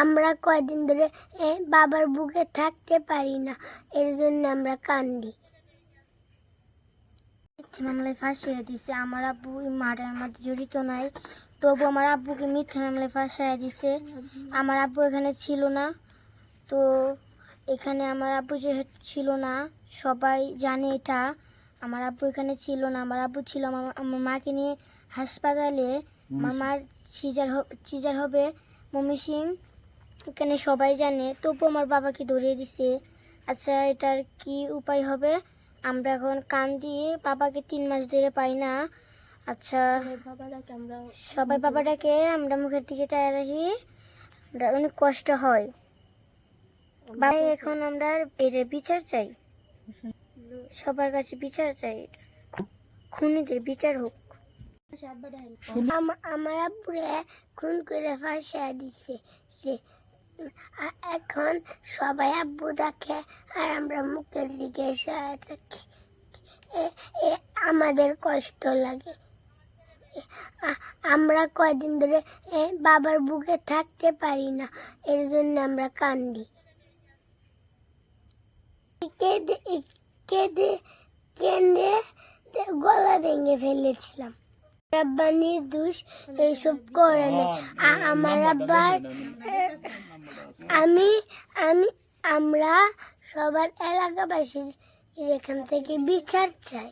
আমরা কয়দিন ধরে বাবার বুকে থাকতে পারি না। এর জন্য আমরা কান্দি। মিথ্যে মামলায় ফাঁসিয়ে দিছে। আমার আব্বু মার্ডার মধ্যে জড়িত নাই। তবু আমার আব্বুকে মিথ্যে মামলায় ফাঁসিয়ে দিছে। আমার আব্বু এখানে ছিল না। তো এখানে আমার আব্বু যেহেতু ছিল না সবাই জানে এটা। আমার আব্বু এখানে ছিল না। আমার আব্বু ছিল আমার আমার মাকে নিয়ে হাসপাতালে। আমার মার সিজার সিজার হবে মমি সিং। এখানে সবাই জানে তবু আমার বাবাকে ধরিয়ে দিছে। আচ্ছা এটার কি উপায় হবে? আমরা এখন কান দিয়ে বাবাকে তিন মাস ধরে পাই না। আচ্ছা সবাই বাবাটাকে আমরা মুখের দিকে চাই রাখি। অনেক কষ্ট হয়। বাবা এখন আমরা এটার বিচার চাই। সবার কাছে বিচার চাই। খুনিদের বিচার হোক। আমার আব্বুরে খুন করে ফাঁসিয়ে দিছে। এখন সবাই আব্বু দেখে আর আমরা মুখের দিকে সহায় থাকি এ- এ, আমাদের কষ্ট লাগে। আমরা কয়দিন ধরে বাবার বুকে থাকতে পারি না, এর জন্য আমরা কান্দি। কেঁদে কেঁদে কেঁদে গলা ভেঙে ফেলেছিলাম। আব্বা নির্দোষ এইসব করে না। আমার আব্বার আমি আমি আমরা সবার এলাকাবাসীর এখান থেকে বিচার চাই।